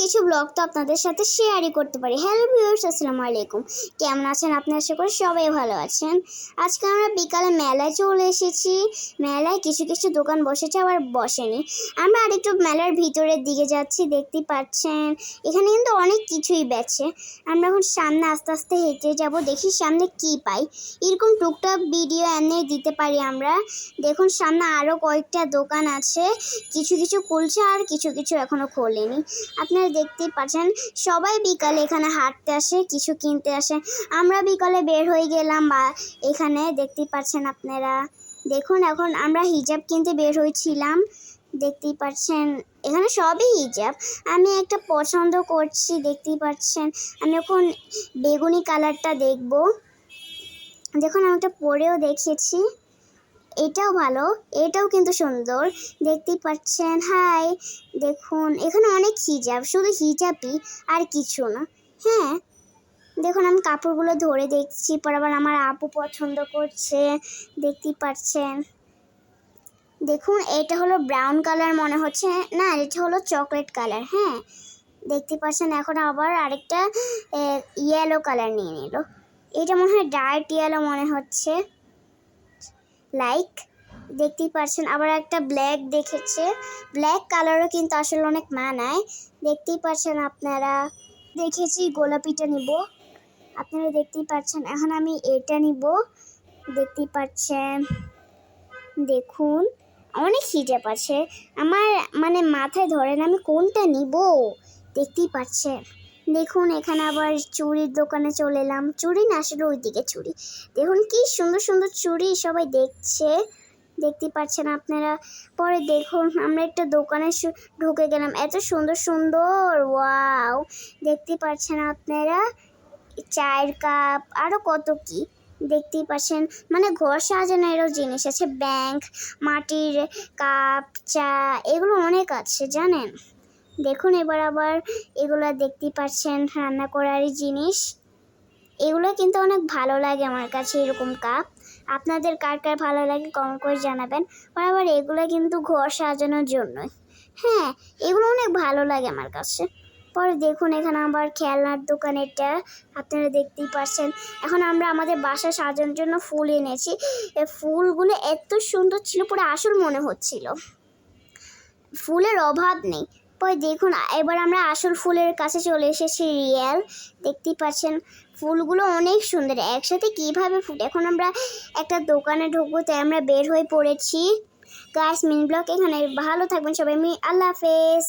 কিছু ব্লগ তো আপনাদের সাথে শেয়ারই করতে পারি। হ্যালো ভিউয়ার্স আসসালামু আলাইকুম। কেমন আছেন আপনি? আশা করি সবাই ভালো আছেন। আজকে আমরা বিকালে মেলায় চলে এসেছি। মেলায় কিছু কিছু দোকান বসেছে, আবার বসেনি। আমরা আরেকটু মেলার ভিতরের দিকে যাচ্ছি দেখতেই পাচ্ছেন। এখানে কিন্তু অনেক কিছুই বেচে। আমরা এখন সামনে আস্তে আস্তে হেঁটে যাব, দেখি সামনে কি পাই। এরকম টুকটাক ভিডিও এনে দিতে পারি আমরা। দেখুন, সামনে আরও কয়েকটা দোকান আছে। কিছু কিছু খুলছে আর কিছু কিছু এখনও খোলেনি। আপনারা দেখতেই পাচ্ছেন, সবাই বিকালে এখানে হাঁটতে আসে, কিছু কিনতে আসে। আমরা বিকালে বের হয়ে গেলাম বা এখানে দেখতেই পাচ্ছেন আপনারা। দেখুন এখন আমরা হিজাব কিনতে বের হয়েছিলাম, দেখতেই পাচ্ছেন, এখানে সবই হিজাব। আমি একটা পছন্দ করছি, দেখতেই পাচ্ছেন। আমি এখন বেগুনি কালারটা দেখব। দেখুন আমি একটা পরেও দেখেছি এটাও ভালো, এটাও কিন্তু সুন্দর। দেখতেই পাচ্ছেন, হাই, দেখুন, এখানে অনেক হিজাব, শুধু হিজাবই আর কিছু না। হ্যাঁ দেখুন, আমি কাপড়গুলো ধরে দেখছি পর আবার আমার আপু পছন্দ করছে, দেখতেই পাচ্ছেন। দেখুন, এটা হলো ব্রাউন কালার মনে হচ্ছে, না, এটা হলো চকলেট কালার হ্যাঁ। দেখতে পাচ্ছেন, এখন আবার আরেকটা ইয়েলো কালার নিয়ে নিল। এটা মনে হয় ডার্ক ইয়েলো মনে হচ্ছে। লাইক দেখতেই পাচ্ছেন আবার একটা ব্ল্যাক দেখেছে। ব্ল্যাক কালারও কিন্তু আসলে অনেক মানায়। দেখতেই পাচ্ছেন আপনারা, দেখেছি, গোলাপিটা নিব। আপনারা দেখতেই পাচ্ছেন এখন আমি এটা নিব। দেখতেই পাচ্ছেন দেখুন, অনেক হিজাব আছে আমার মানে মাথায় ধরেন আমি কোনটা নিব? দেখতেই পাচ্ছেন দেখুন, এখানে আবার চুড়ির দোকানে চলে এলাম। চুড়ি না, আসলে ওইদিকে চুড়ি। দেখুন কি সুন্দর সুন্দর চুড়ি সবাই দেখছে। দেখতে পাচ্ছেন আপনারা? পরে দেখুন, আমরা একটা দোকানে ঢুকে গেলাম। এত সুন্দর সুন্দর, ওয়াও! দেখতে পাচ্ছেন আপনারা? চায়ের কাপ আরও কত কি? দেখতেই পাচ্ছেন। মানে ঘর সাজানোরও জিনিস আছে। ব্যাংক, মাটির কাপ, চা, এগুলো অনেক আছে, জানেন? দেখুন এবার আবার এগুলো দেখতেই পাচ্ছেন, রান্না করারই জিনিস। এগুলো কিন্তু অনেক ভালো লাগে আমার কাছে এরকম কাপ। আপনাদের কার কার ভালো লাগে কমেন্ট করে জানাবেন। আবার এগুলো কিন্তু ঘর সাজানোর জন্যই। হ্যাঁ এগুলো অনেক ভালো লাগে আমার কাছে। পরে দেখুন এখানে আবার খেলনার দোকান এটা আপনারা দেখতেই পাচ্ছেন। এখন আমরা আমাদের বাসা সাজানোর জন্য ফুল এনেছি। ফুলগুলো এত সুন্দর ছিল, পুরো আসল মনে হচ্ছিল। ফুলের অভাব নেই। পরে দেখুন, এবার আমরা আসল ফুলের কাছে চলে এসেছি, রিয়েল। দেখতেই পাচ্ছেন, ফুলগুলো অনেক সুন্দর। একসাথে কীভাবে ফুটে এখন আমরা একটা দোকানে ঢুকবো, তাই আমরা বের হয়ে পড়েছি। গাছ মিন ব্লক এখানে। ভালো থাকবেন সবাই। আমি আল্লাহ হাফেজ।